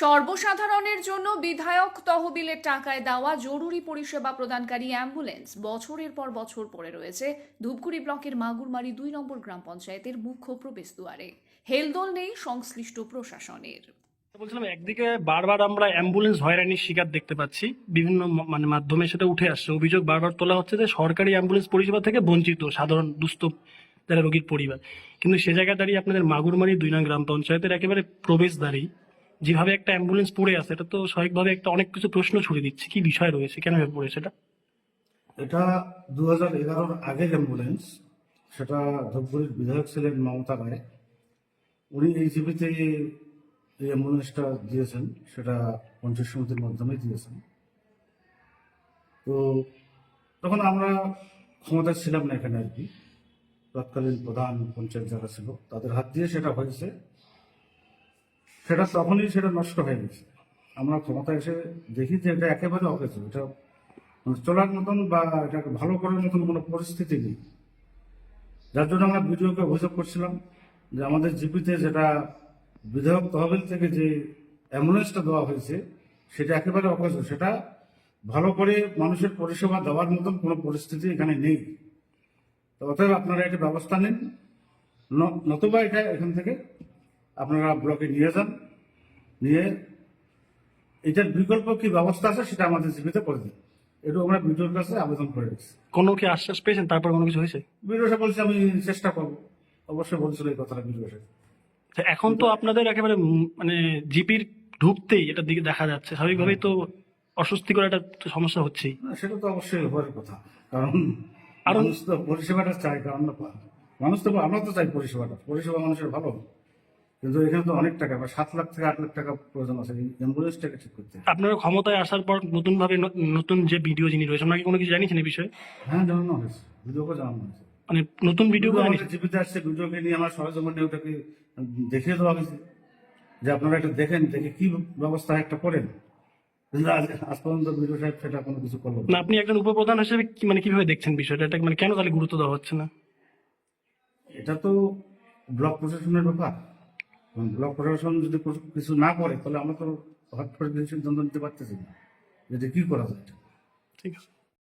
সর্বসাধারণের জন্য বিধায়ক তহবিলের টাকায় দেওয়া জরুরি পরিষেবা প্রদানকারী অ্যাম্বুলেন্স বছরের পর বছর পড়ে রয়েছে। ধূপগুড়ি ব্লকের মাগুরমারি দুই নম্বর গ্রাম পঞ্চায়েতের মুখ্য প্রবেশদ্বারে হেলদোল নেই সংশ্লিষ্ট প্রশাসনের। বলছিলাম, একদিকে বারবার আমরা অ্যাম্বুলেন্স হয়রানির শিকার দেখতে পাচ্ছি। বিভিন্ন মানে মাধ্যমে সেটা উঠে আসছে। অভিযোগ বারবার তোলা হচ্ছে যে সরকারি অ্যাম্বুলেন্স পরিষেবা থেকে বঞ্চিত, সাধারণ, দুস্থ যারা রোগীর পরিবার। কিন্তু সে জায়গায় দাঁড়িয়ে আপনাদের মাগুরমারি দুই নং গ্রাম পঞ্চায়েতের একেবারে প্রবেশ দাঁড়িয়ে যেভাবে একটা অ্যাম্বুলেন্স পড়ে আছে, এটা তো স্বাভাবিকভাবে একটা অনেক কিছু প্রশ্ন ছুড়ে দিচ্ছে। কি বিষয় রয়েছে? কেন এভাবে পড়েছে এটা? দু হাজার এগারোর আগের অ্যাম্বুলেন্স সেটা ধূপগুড়ির বিধায়ক ছিলেন মমতা রায়। উনি এই জীবিতে এই অ্যাম্বুলেন্সটা দিয়েছেন, সেটা পঞ্চায়েত সমিতির মাধ্যমে দিয়েছেন। তো তখন আমরা ক্ষমতায় ছিলাম না এখানে আর কি। তৎকালীন প্রধান পঞ্চায়েত যারা ছিল, তাদের হাত দিয়ে সেটা হয়েছে। সেটা তখনই সেটা নষ্ট হয়ে গেছে। আমরা ক্ষমতায় এসে দেখি যে এটা একেবারে অকেজ। এটা মানে চলার মতন বা এটাকে ভালো করার মতন কোনো পরিস্থিতি নেই। যার জন্য আমরা বিডিওকে অভিযোগ করছিলাম যে আমাদের জিপিতে যেটা বিধায়ক তহবিল থেকে যে অ্যাম্বুলেন্সটা দেওয়া হয়েছে, সেটা একেবারে অকেজ। সেটা ভালো করে মানুষের পরিষেবা দেওয়ার মতন কোনো পরিস্থিতি এখানে নেই। তো অতএব আপনারা এটা ব্যবস্থা নিন। নতুবা এটা এখান থেকে আপনারা ব্লকে নিয়ে যান নিয়ে এটার বিকল্প কি ব্যবস্থা আছে সেটা আমাদের জীবিত করে দিন। এটা আমরা বিডিওর কাছে আবেদন করে দিচ্ছি। কোনো কি আশ্বাস পেয়েছেন? তারপর কোনো কিছু হয়েছে? বিডিও সাহেব বলছে আমি চেষ্টা করব। অবশ্যই বলছিল এই কথাটা বিডিও সাহেব। এখন তো আপনাদের একেবারে মানে জিপির ঢুকতেই এটা দিকে দেখা যাচ্ছে। স্বাভাবিকভাবেই তো অস্বস্তিকর একটা সমস্যা হচ্ছেই। সেটা তো অবশ্যই হওয়ার কথা। কারণ মানুষ তো পরিষেবাটা চাই কারণ মানুষ তো আমরা তো চাই পরিষেবাটা। পরিষেবা মানুষের ভালো। কিন্তু এখানে তো অনেক টাকা বা সাত লাখ থেকে আট লাখ টাকা প্রয়োজন আছে অ্যাম্বুলেন্সটাকে ঠিক করতে। আপনারা ক্ষমতায় আসার পর নতুন ভাবে নতুন যে ভিডিও যিনি রয়েছে ওনাকে কোনো কিছু জানিয়েছেন এই বিষয়ে? হ্যাঁ জানানো হয়েছে ভিডিওকে জানানো হয়েছে। মানে নতুন ভিডিও জীবিতে আসছে ভিডিওকে নিয়ে আমার সরজমিনে ওটাকে দেখিয়ে দেওয়া হয়েছে যে আপনারা এটা দেখেন দেখে কি ব্যবস্থা একটা করেন। আজ পর্যন্ত ভিডিও সাহেব সেটা কোনো কিছু করল না। আপনি একজন উপপ্রধান হিসেবে মানে কীভাবে দেখছেন বিষয়টা? এটা মানে কেন তাহলে গুরুত্ব দেওয়া হচ্ছে না? এটা তো ব্লক প্রশাসনের ব্যাপার। ব্লক প্রশাসন যদি কিছু- না করে, তাহলে আমরা তো হট করে সিদ্ধান্ত নিতে পারতেছি না। যদি কি করা যায়? ঠিক আছে।